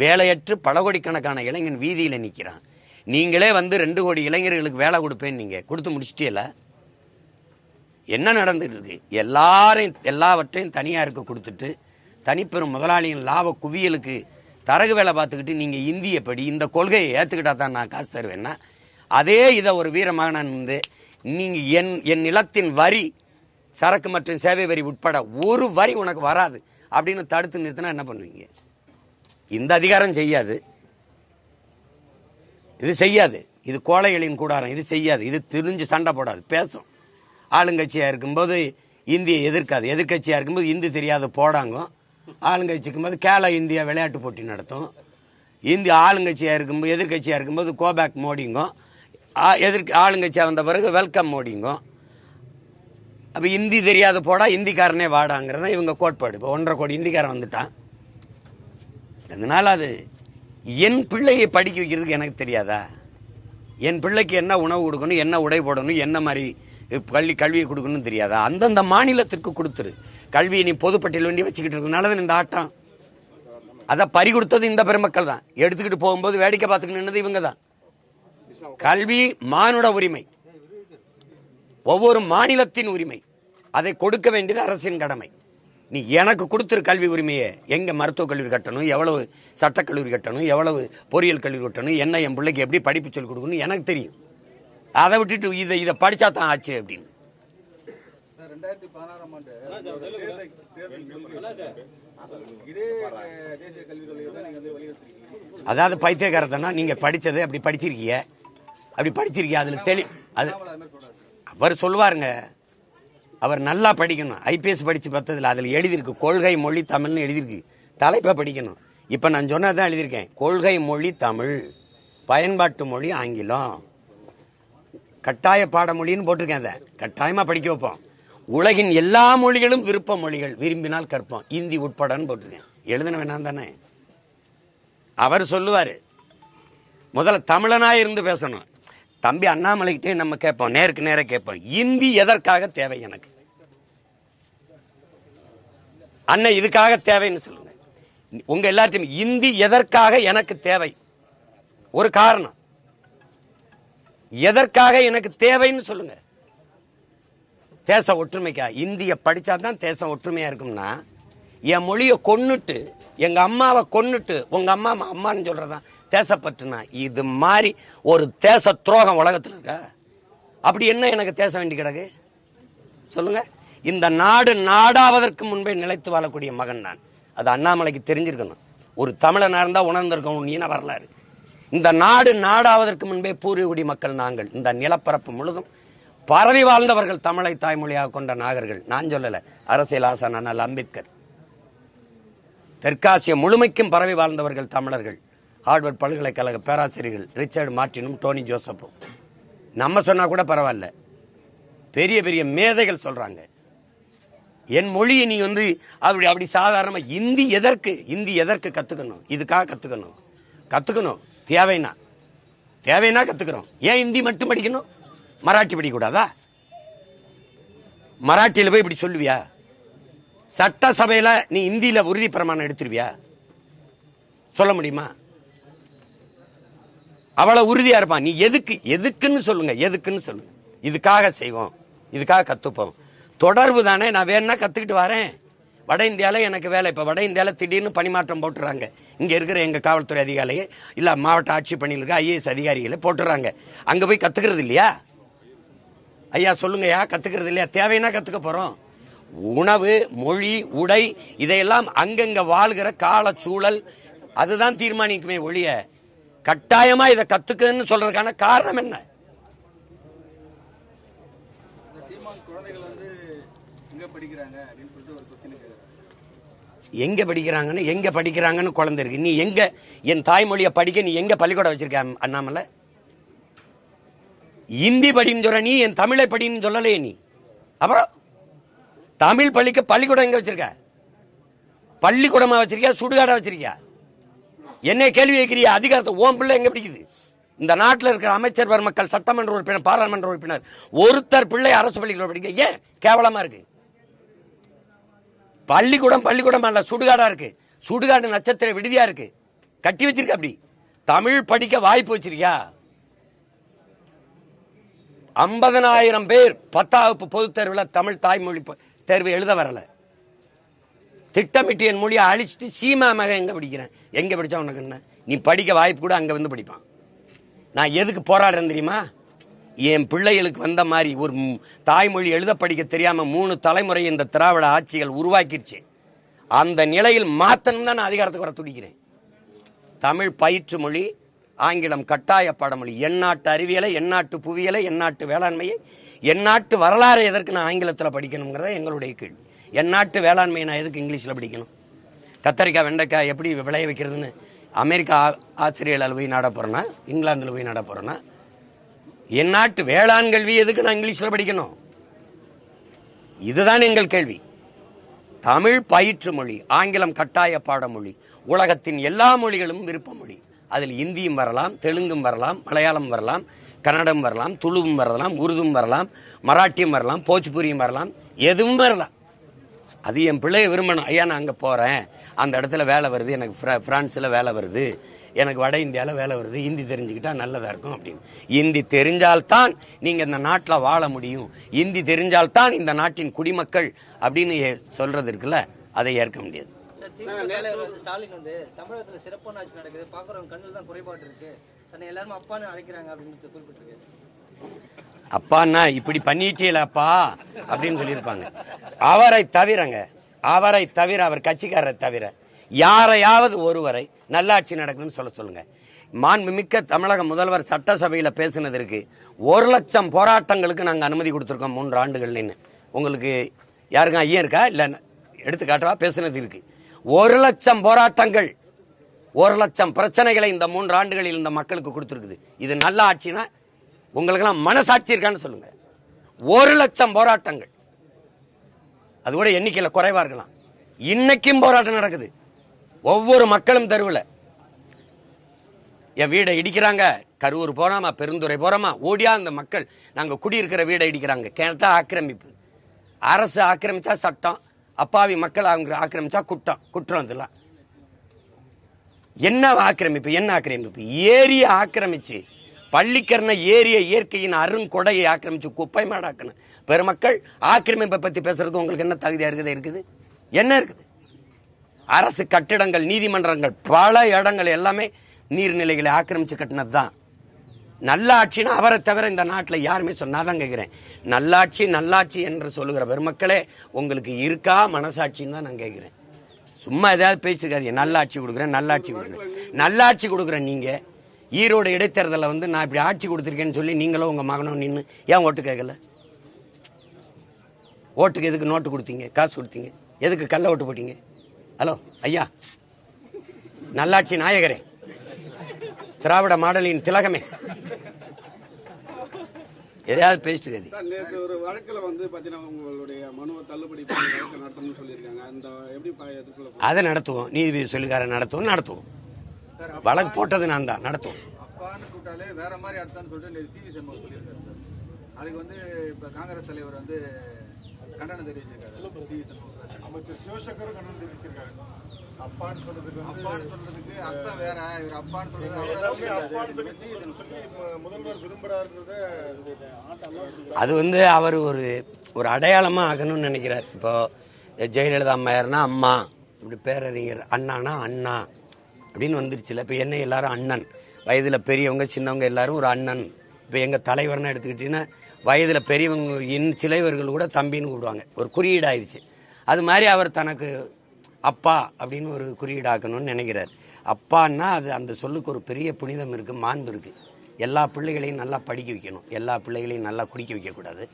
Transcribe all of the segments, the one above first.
வேலையற்று பல கோடிக்கணக்கான இளைஞன் வீதியில் நிற்கிறான். நீங்களே வந்து ரெண்டு கோடி இளைஞர்களுக்கு வேலை கொடுப்பேன் நீங்கள் கொடுத்து முடிச்சிட்டீல என்ன நடந்துட்டு இருக்கு எல்லாரையும் எல்லாவற்றையும் தனியாருக்கு கொடுத்துட்டு தனிப்பெரும் முதலாளியின் லாப குவியலுக்கு தரகு வேலை பார்த்துக்கிட்டு நீங்கள் இந்தியப்படி இந்த கொள்கையை ஏற்றுக்கிட்டா தான் நான் காசு தருவேன்னா அதே இதை ஒரு வீரமகனன் வந்து நீங்கள் என் என் நிலத்தின் வரி சரக்கு மற்றும் சேவை வரி உட்பட ஒரு வரி உனக்கு வராது அப்படின்னு தடுத்து நிறுத்தினா என்ன பண்ணுவீங்க? இந்த அதிகாரம் செய்யாது. இது செய்யாது. இது கோழைகளின் கூடாரம். இது செய்யாது. இது திரிஞ்சு சண்டை போடாது. பேசும். ஆளுங்கட்சியாக இருக்கும்போது இந்தியை எதிர்க்காது. எதிர்கட்சியாக இருக்கும்போது இந்தி தெரியாத போடாங்க ஆளுங்கட்சிக்கும் போது கேலா இந்தியா விளையாட்டு போட்டி நடத்தும். இந்திய ஆளுங்கட்சியாக இருக்கும்போது எதிர்கட்சியாக இருக்கும்போது கோபேக் மோடிங்கும். எதிர்க்கு ஆளுங்கட்சியாக வந்த பிறகு வெல்கம் மோடிங்கும். அப்போ இந்தி தெரியாத போடா இந்திக்காரனே வாடாங்கிறத இவங்க கோட்பாடு. இப்போ ஒன்றரை கோடி இந்திக்காரன் வந்துட்டான். அதனால அது என் பிள்ளையை படிக்க வைக்கிறதுக்கு எனக்கு தெரியாதா? என் பிள்ளைக்கு என்ன உணவு கொடுக்கணும் என்ன உடை போடணும் என்ன மாதிரி கல்வி கல்வியை கொடுக்கணும்னு தெரியாதா? அந்தந்த மாநிலத்திற்கு கொடுத்துரு. கல்வியை நீ பொதுப்பட்டியல் வேண்டி வச்சுக்கிட்டு இருக்கனால இந்த ஆட்டம். அதை பறி கொடுத்தது இந்த பெருமக்கள் தான். எடுத்துக்கிட்டு போகும்போது வேடிக்கை பார்த்துக்கிட்டு இவங்க தான். கல்வி மானுட உரிமை. ஒவ்வொரு மாநிலத்தின் உரிமை. அதை கொடுக்க வேண்டியது அரசின் கடமை. நீ எனக்கு கொடுத்துரு கல்வி உரிமையை. எங்க மருத்துவக் கல்லூரி கட்டணும்? எவ்வளவு சட்டக்கல்லூரி கட்டணும்? எவ்வளவு பொறியியல் கல்லூரி கட்டணும்? என்ன என் பிள்ளைக்கு எப்படி படிப்பு சொல்லிக் கொடுக்கணும் எனக்கு தெரியும். அதை விட்டுட்டு இதை இதை படிச்சா தான் ஆச்சு அப்படின்னு. சார், ரெண்டாயிரத்தி பதினாறாம் ஆண்டு தேர்தல் தேர்தல் கொள்கை இதே அஹ், தேசிய கல்விக் கொள்கையை தான் நீங்க வந்து வலியுறுத்திருக்கீங்க. அதாவது பைத்தியக்காரத்தனா நீங்க படிச்சது அப்படி படிச்சிருக்கீங்க. அப்படி படிச்சிருக்கீங்க அதுல தெளி அது அவர் சொல்லுவாருங்க அவர் நல்லா படிக்கணும். ஐபிஎஸ் படிச்சு பார்த்ததுல அதில் எழுதியிருக்கு. கொள்கை மொழி தமிழ்னு எழுதியிருக்கு. தலைப்பை படிக்கணும். இப்போ நான் சொன்னதான் எழுதியிருக்கேன். கொள்கை மொழி தமிழ். பயன்பாட்டு மொழி ஆங்கிலம். கட்டாய பாடமொழின்னு போட்டிருக்கேன் அதை. கட்டாயமா படிக்க வைப்போம். உலகின் எல்லா மொழிகளும் விருப்ப மொழிகள். விரும்பினால் கற்போம். இந்தி உட்படன்னு போட்டிருக்கேன். எழுதின வேணாம் தானே. அவர் சொல்லுவாரு முதல்ல தமிழனா இருந்து பேசணும். தம்பி அண்ணாமலைகிட்டே நம்ம கேட்போம் நேருக்கு நேர கேட்போம். இந்தி எதற்காக தேவை எனக்கு? அண்ணன் இதுக்காக தேவைன்னு சொல்லுங்க. உங்க எல்லார்ட்டையும் இந்தி எதற்காக எனக்கு தேவை? ஒரு காரணம். எதற்காக எனக்கு தேவைன்னு சொல்லுங்க. தேச ஒற்றுமைக்கா? இந்திய படிச்சாதான் தேசம் ஒற்றுமையா இருக்கும்னா என் மொழியை கொன்னுட்டு எங்க அம்மாவை கொன்னுட்டு உங்க அம்மா அம்மான்னு சொல்றதான் தேசப்பற்றுனா இது மாதிரி ஒரு தேச துரோகம் உலகத்தில் இருக்கா? அப்படி என்ன எனக்கு தேச வேண்டி கிடக்கு? சொல்லுங்க. இந்த நாடு நாடாவதற்கு முன்பே நிலைத்து வாழக்கூடிய மகன் நான். அது அண்ணாமலைக்கு தெரிஞ்சிருக்கணும். ஒரு தமிழனாக இருந்தால் உணர்ந்திருக்கணும் நீன வரலாறு. இந்த நாடு நாடாவதற்கு முன்பே பூர்வீகுடி மக்கள் நாங்கள். இந்த நிலப்பரப்பு முழுதும் பரவி வாழ்ந்தவர்கள் தமிழை தாய்மொழியாக கொண்ட நாகர்கள். நான் சொல்லலை. அரசியல் ஆசான் அண்ணல் அம்பேத்கர். தெற்காசிய முழுமைக்கும் பரவி வாழ்ந்தவர்கள் தமிழர்கள். ஹார்வர்ட் பல்கலைக்கழக பேராசிரியர்கள் ரிச்சர்ட் மார்ட்டினும் டோனி ஜோசப்பும். நம்ம சொன்னா கூட பரவாயில்ல. பெரிய பெரிய மேதைகள் சொல்றாங்க. என் மொழியை நீ வந்து அப்படி அப்படி சாதாரணமா இந்தி எதற்கு இந்தி எதற்கு கத்துக்கணும்? இதுக்காக கத்துக்கணும். கத்துக்கணும். தேவைன்னா. தேவைன்னா கத்துக்கிறோம். ஏன் இந்தி மட்டும் படிக்கணும்? மராட்டி படிக்கக்கூடாதா? மராட்டியில போய் இப்படி சொல்லுவியா? சட்டசபையில் நீ இந்தியில உறுதி பிரமாணம் எடுத்துருவியா? சொல்ல முடியுமா? அவ்வளவு உறுதியா இருப்பான். நீ எதுக்கு எதுக்குன்னு சொல்லுங்க எதுக்குன்னு சொல்லுங்க. இதுக்காக செய்வோம் இதுக்காக கத்துப்போம். தொடர்பு தானே நான் வேணா கத்துக்கிட்டு வரேன். வட இந்தியால எனக்கு வேலை இப்ப வட இந்தியால திடீர்னு பணிமாற்றம் போட்டுறாங்க. இங்க இருக்கிற எங்க காவல்துறை அதிகாரியை இல்ல மாவட்ட ஆட்சி பணியில் இருக்க ஐஏஎஸ் அதிகாரிகளை போட்டுறாங்க. அங்க போய் கத்துக்கிறது இல்லையா? ஐயா சொல்லுங்கய்யா கத்துக்கிறது இல்லையா? தேவைன்னா கத்துக்க போறோம். உணவு மொழி உடை இதையெல்லாம் அங்கங்க வாழ்கிற கால சூழல் அதுதான் தீர்மானிக்குமே ஒழிய கட்டாயமா இதை கத்துக்கன்னு சொல்றதுக்கான காரணம் என்ன? எங்க படிக்கிறாங்கன்னு எங்க படிக்கிறாங்கன்னு குழந்தை இருக்கு. நீ எங்க என் தாய்மொழியை படிக்க நீ எங்க பள்ளிக்கூடம் வச்சிருக்க அண்ணாமலை? இந்தி படின்னு சொல்ற நீ என் தமிழை படின்னு சொல்லலையே நீ. அப்புறம் தமிழ் பள்ளிக்கு பள்ளிக்கூடம் எங்க வச்சிருக்க? பள்ளிக்கூடமா வச்சிருக்கியா சுடுகாடா வச்சிருக்கியா? என்ன கேள்வி கேட்கிறியா? அதிகாரத்தை ஓம் பிள்ளை எங்க பிடிக்குது? இந்த நாட்டில் இருக்கிற அமைச்சர் பெருமக்கள் சட்டமன்ற உறுப்பினர் பாராளுமன்ற உறுப்பினர் ஒருத்தர் பிள்ளை அரசு பள்ளிக்கூடம் படிக்க. ஏன்? கேவலமா இருக்கு. பள்ளிக்கூடம் பள்ளிக்கூடம் அல்ல சுடுகாடா இருக்கு. சுடுகாடு நட்சத்திர விடுதியா இருக்கு. கட்டி வச்சிருக்க அப்படி. தமிழ் படிக்க வாய்ப்பு வச்சிருக்கியா? ஐம்பதனாயிரம் பேர் பத்தாவது பொதுத் தேர்வில் தமிழ் தாய்மொழி தேர்வு எழுத வரல. திட்டமிட்டு என் மொழியை அழிச்சிட்டு சீமா மகன் எங்கே படிக்கிறேன்? எங்கே படித்தா உனக்கு என்ன? நீ படிக்க வாய்ப்பு கூட அங்கே வந்து படிப்பான். நான் எதுக்கு போராடுறேன் தெரியுமா? என் பிள்ளைகளுக்கு வந்த மாதிரி ஒரு தாய்மொழி எழுத படிக்க தெரியாமல் மூணு தலைமுறை இந்த திராவிட ஆட்சிகள் உருவாக்கிடுச்சு அந்த நிலையில் மாத்தணும் தான் நான் அதிகாரத்துக்கு வர துடிக்கிறேன். தமிழ் பயிற்று மொழி ஆங்கிலம் கட்டாய பாடமொழி எந்நாட்டு அறிவியலை எந்நாட்டு புவியியலை எந்நாட்டு வேளாண்மையை எந்நாட்டு வரலாறு எதற்கு நான் ஆங்கிலத்தில் படிக்கணுங்கிறத எங்களுடைய கேள்வி. என் நாட்டு வேளாண்மையை நான் எதுக்கு இங்கிலீஷில் படிக்கணும்? கத்தரிக்காய் வெண்டைக்காய் எப்படி விளைய வைக்கிறதுன்னு அமெரிக்கா ஆ- ஆஸ்திரேலியாவில் போய் நாட போகிறேன்னா இங்கிலாந்தில் போய் நாட போகிறேன்னா என் நாட்டு வேளாண் கல்வி எதுக்கு நான் இங்கிலீஷில் படிக்கணும்? இதுதான் எங்கள் கேள்வி. தமிழ் பயிற்று மொழி ஆங்கிலம் கட்டாய பாடமொழி உலகத்தின் எல்லா மொழிகளும் விருப்ப மொழி. அதில் இந்தியும் வரலாம் தெலுங்கும் வரலாம் மலையாளம் வரலாம் கன்னடம் வரலாம் துளுவும் வரலாம் உருதும் வரலாம் மராட்டியும் வரலாம் போஜ்பூரியும் வரலாம் எதுவும் வரலாம். அது என் பிள்ளைய விரும்பணும். ஐயா நான் அங்கே போகிறேன் அந்த இடத்துல வேலை வருது. எனக்கு ஃப்ரா- பிரான்ஸ்ல வேலை வருது. எனக்கு வட இந்தியாவில் வேலை வருது. ஹிந்தி தெரிஞ்சுக்கிட்டா நல்லதாக இருக்கும் அப்படின்னு. ஹிந்தி தெரிஞ்சால்தான் நீங்கள் இந்த நாட்டில் வாழ முடியும். ஹிந்தி தெரிஞ்சால்தான் இந்த நாட்டின் குடிமக்கள் அப்படின்னு சொல்றது இருக்குல்ல அதை ஏற்க முடியாது. சார் திமுக தலைவர் வந்து ஸ்டாலின் வந்து தமிழகத்துல சிறப்பான ஆட்சி நடக்குது. கண்ணில் தான் குறைபாடு இருக்கு. தன்னை எல்லாரும் அப்பான்னு அழைக்கிறாங்க அப்படின்னு குறிப்பிட்டிருக்கு. அப்பான்னா இப்படி பண்ணிட்டீங்களப்பா அப்படின்னு சொல்லியிருப்பாங்க. அவரை தவிரங்க அவரை தவிர அவர் கட்சிக்காரரை தவிர யாரையாவது ஒருவரை நல்லாட்சி நடக்குதுன்னு சொல்ல சொல்லுங்க. மாண்புமிக்க தமிழக முதல்வர் சட்டசபையில் பேசினதற்கு ஒரு லட்சம் போராட்டங்களுக்கு நாங்கள் அனுமதி கொடுத்துருக்கோம் மூன்று ஆண்டுகள்னு உங்களுக்கு யாருக்கும் ஐயன் இருக்கா? இல்லை எடுத்துக்காட்டவா? பேசினது இருக்கு. ஒரு லட்சம் போராட்டங்கள் ஒரு லட்சம் பிரச்சனைகளை இந்த மூன்று ஆண்டுகளில் இந்த மக்களுக்கு கொடுத்துருக்குது. இது நல்ல ஆட்சினா உங்களுக்கெல்லாம் மனசாட்சி இருக்கான்னு சொல்லுங்க. ஒரு லட்சம் போராட்டங்கள். அது கூட எண்ணிக்கையில் குறைவா இருக்கலாம். இன்னைக்கும் போராட்டம் நடக்குது. ஒவ்வொரு மக்களும் தெருவில். என் வீடை இடிக்கிறாங்க. கரூர் போறாமா பெருந்துறை போறாமா ஓடியா அந்த மக்கள் நாங்கள் குடியிருக்கிற வீடை இடிக்கிறாங்க. கேட்டா ஆக்கிரமிப்பு. அரசு ஆக்கிரமிச்சா சட்டம் அப்பாவி மக்கள் அவங்க ஆக்கிரமிச்சா குற்றம் குற்றம் இதெல்லாம். என்ன ஆக்கிரமிப்பு என்ன ஆக்கிரமிப்பு? ஏரிய ஆக்கிரமிச்சு பள்ளிக்கரணை ஏரிய இயற்கையின் அருங்கொடையை ஆக்கிரமிச்சு குப்பை மாடாக்கணும் பெருமக்கள் ஆக்கிரமிப்பை பற்றி பேசுறது உங்களுக்கு என்ன தகுதியாக இருக்குது இருக்குது? என்ன இருக்குது? அரசு கட்டிடங்கள் நீதிமன்றங்கள் பல இடங்கள் எல்லாமே நீர்நிலைகளை ஆக்கிரமிச்சு கட்டினது தான் நல்லாட்சின்னு அவரை தவிர இந்த நாட்டில் யாருமே சொன்னாதான் கேட்குறேன் நல்லாட்சி நல்லாட்சி என்று சொல்லுகிற பெருமக்களே உங்களுக்கு இருக்கா மனசாட்சின்னு தான் நான் கேட்குறேன் சும்மா ஏதாவது பேசிருக்காதீங்க நல்லாட்சி கொடுக்குறேன் நல்லாட்சி கொடுக்குறேன். நல்லாட்சி கொடுக்குறேன் நீங்கள் ஈரோடு இடைத்தேர்தலில் வந்து நான் இப்படி ஆட்சி கொடுத்துருக்கேன்னு சொல்லி நீங்களும் உங்க மகனும் நின்று ஏன் ஓட்டு கேட்கல? ஓட்டுக்கு எதுக்கு நோட்டு கொடுத்தீங்க? காசு கொடுத்தீங்க. எதுக்கு கள்ள ஓட்டு போட்டீங்க? ஹலோ ஐயா. நல்லாட்சி நாயகரே. திராவிட மாடலின் திலகமே. எதையாவது பேசிட்டு நேற்று ஒரு வழக்குல வந்து உங்களுடைய மனுவை தள்ளுபடி நடத்தணும்னு சொல்லியிருக்காங்க. அந்த எப்படி? அதை நடத்துவோம். நீதிபதி சொல்லிக்கார நடத்துவோம் நடத்துவோம். வழக்கு போட்டது நான் தான் நடத்துவோம் அப்பான்னு கூப்பிட்டாலே வேற மாதிரி அர்த்தம்னு சொல்லிட்டு சி வி சண்முகம் சொல்லியிருக்காரு சார். அதுக்கு வந்து இப்ப காங்கிரஸ் தலைவர் வந்து கண்டனம் தெரிவிச்சிருக்காரு. அமைச்சர் சிவசங்கரும் கண்டனம் தெரிவிச்சிருக்காரு. அப்பான்னு சொல்றதுக்கு அப்பான்னு சொல்றதுக்கு அர்த்தம் வேற. இவர் அப்பான்னு சொல்றது அப்பான்னு சொல்லி முதல்வர் அது வந்து அவர் ஒரு ஒரு அடையாளமா ஆகணும்னு நினைக்கிறார். இப்போ ஜெயலலிதா அம்மையார்னா அம்மா இப்படி பேரறிஞர் அண்ணானா அண்ணா. அப்படின்னு வந்துருச்சுல. இப்போ என்ன எல்லாரும் அண்ணன். வயதில் பெரியவங்க சின்னவங்க எல்லாரும் ஒரு அண்ணன். இப்போ எங்கள் தலைவர்னு எடுத்துக்கிட்டீங்கன்னா வயதில் பெரியவங்க இன் சிலைவர்கள் கூட தம்பின்னு கூப்பிடுவாங்க. ஒரு குறியீடாயிருச்சு அது மாதிரி அவர் தனக்கு அப்பா அப்படின்னு ஒரு குறியீடாக்கணும்னு நினைக்கிறார். அப்பான்னா அது அந்த சொல்லுக்கு ஒரு பெரிய புனிதம் இருக்குது மாண்பு இருக்குது எல்லா பிள்ளைகளையும் நல்லா படிக்க வைக்கணும். எல்லா பிள்ளைகளையும் நல்லா குடிக்க வைக்கக்கூடாது.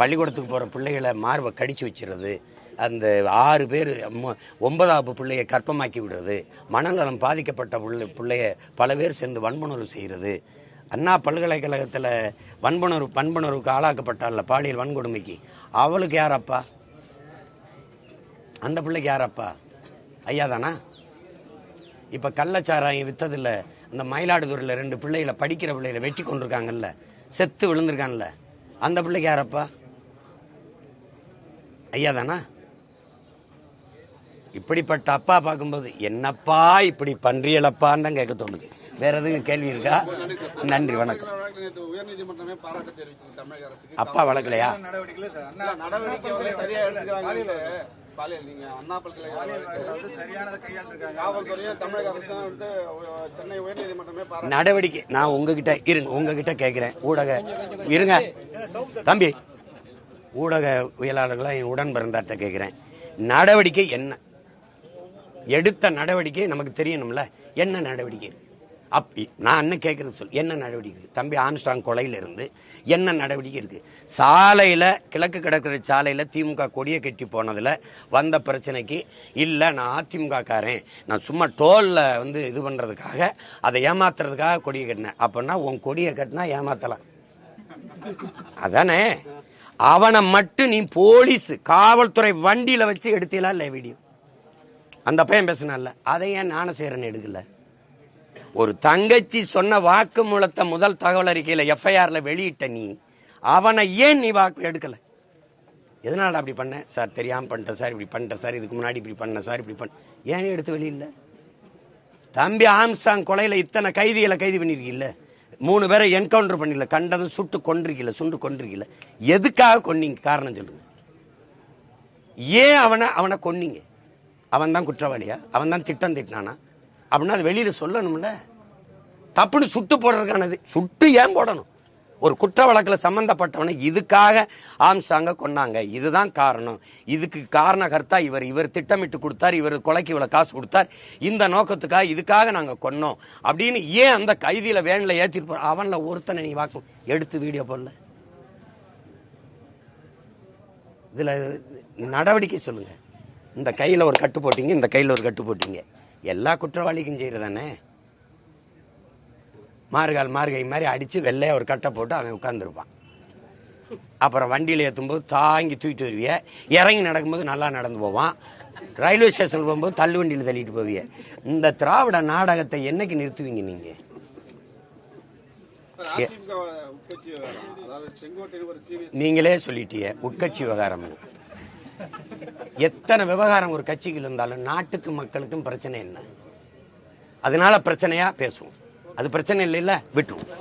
பள்ளிக்கூடத்துக்கு போகிற பிள்ளைகளை மார்பை கடிச்சு வச்சிடுறது. அந்த ஆறு பேர் ஒன்பதாவது பிள்ளையை கற்பமாக்கி விடுறது மனநலம் பாதிக்கப்பட்ட பிள்ளை பிள்ளைய பல பேர் சேர்ந்து வன்புணர்வு செய்கிறது. அண்ணா பல்கலைக்கழகத்தில் வன்புணர்வு பண்புணர்வுக்கு ஆளாக்கப்பட்டால பாலியல் வன்கொடுமைக்கு. அவளுக்கு யாரப்பா? அந்த பிள்ளைக்கு யாரப்பா? ஐயா தானா? இப்போ கள்ளச்சாராயம் வித்ததில்ல இந்த மயிலாடுதுறையில் ரெண்டு பிள்ளைகளை படிக்கிற பிள்ளைகளை வெட்டி கொண்டிருக்காங்கல்ல செத்து விழுந்திருக்கான்ல அந்த பிள்ளைக்கு யாரப்பா? ஐயா தானா? இப்படிப்பட்ட அப்பா பார்க்கும்போது என்னப்பா இப்படி பன்றியலப்பான்னு கேட்க தோணுது. வேற எதுவும் கேள்வி இருக்கா? நன்றி வணக்கம். அப்பா வழக்கலையா நடவடிக்கை நான் உங்ககிட்ட இருங்க உங்ககிட்ட கேட்கிறேன். ஊடக இருங்க. தம்பி ஊடகவியலாளர்களாக என் உடன் பிறந்தாட்ட கேட்கிறேன். நடவடிக்கை என்ன? எடுத்த நடவடிக்கை நமக்கு தெரியணும்ல? என்ன நடவடிக்கை? இருக்கு அப் நான் என்ன கேட்குறது சொல். என்ன நடவடிக்கை இருக்குது தம்பி ஆம்ஸ்டாங் கொலையிலிருந்து என்ன நடவடிக்கை இருக்குது சாலையில் கிழக்கு கடற்கரை சாலையில் திமுக கொடியை கட்டி போனதில் வந்த பிரச்சனைக்கு இல்லை நான் அதிமுக காரன் நான் சும்மா டோலில் வந்து இது பண்ணுறதுக்காக அதை ஏமாத்துறதுக்காக கொடியை கட்டினேன். அப்படின்னா உன் கொடியை கட்டினா ஏமாத்தலாம். அதானே? அவனை மட்டும் நீ போலீஸ் காவல்துறை வண்டியில் வச்சு எடுத்தீங்களா இல்லை வீடியோ அந்த பையன் பேசினால அதை ஏன் ஞானசேரன் எடுக்கல. ஒரு தங்கச்சி சொன்ன வாக்குமூலத்தை முதல் தகவல் அறிக்கையில எஃப்ஐஆர்ல வெளியிட்ட நீ அவனை ஏன் நீ வாக்கு எடுக்கல? எதனால அப்படி பண்ண? சார் தெரியாம பண்ணிட்டேன் சார் இப்படி பண்ணிட்டேன் சார் இதுக்கு முன்னாடி இப்படி பண்ண சார் இப்படி பண்ண. ஏன் எடுத்து வெளியில? தம்பி ஆம்சாங் கொலையில இத்தனை கைதிகளை கைது பண்ணிருக்கீல்ல? மூணு பேரை என்கவுண்டர் பண்ணிடல கண்டதும் சுட்டு கொண்டிருக்கல சுண்டு கொண்டிருக்கல எதுக்காக கொன்னீங்க? காரணம் சொல்லுங்க. ஏன் அவனை அவனை கொன்னீங்க? அவன் தான் குற்றவாளியா? அவன் தான் திட்டம் திட்டினானா? அப்படின்னா அது வெளியில் சொல்லணும்ல. தப்புன்னு சுட்டு போடுறதுக்கானது. சுட்டு ஏன் போடணும்? ஒரு குற்ற வழக்கில் சம்மந்தப்பட்டவனை இதுக்காக ஆம்சாங்க கொன்னாங்க. இதுதான் காரணம். இதுக்கு காரணகர்த்தா இவர். இவர் திட்டமிட்டு கொடுத்தார். இவர் கொலைக்கு இவ்வளோ காசு கொடுத்தார். இந்த நோக்கத்துக்காக இதுக்காக நாங்கள் கொன்னோம். அப்படின்னு ஏன் அந்த கைதியில் வேனில் ஏற்றிட்டு போகிற அவனில் ஒருத்தனை நீ வாக்கும் எடுத்து வீடியோ போடல. இதில் நடவடிக்கை சொல்லுங்கள் இந்த கையில ஒரு கட்டு போட்டீங்க இந்த கையில ஒரு கட்டு போட்டீங்க. எல்லா குற்றவாளிக்கும் செய்யறதானே? மார்கால் மார்கை மாதிரி அடிச்சு வெள்ளையா ஒரு கட்டை போட்டு அவன் உட்கார்ந்துருப்பான். அப்புறம் வண்டியில் ஏற்றும்போது தாங்கி தூக்கிட்டு வருவிய. இறங்கி நடக்கும்போது நல்லா நடந்து போவான். ரயில்வே ஸ்டேஷன் போகும்போது தள்ளு வண்டியில் தள்ளிட்டு போவிய. இந்த திராவிட நாடகத்தை என்னைக்கு நிறுத்துவீங்க நீங்க? அதிமுக உட்கட்சி விவகாரம். அதாவது செங்கோட்டையில் ஒரு சீரியஸ் நீங்களே சொல்லிட்டீங்க உட்கட்சி விவகாரம். எத்தனை விவகாரம் ஒரு கட்சிக்கு இருந்தாலும் நாட்டுக்கும் மக்களுக்கும் பிரச்சனை என்ன? அதனால பிரச்சனையா பேசுவோம். அது பிரச்சனை இல்லைல்ல விட்டுருவோம்.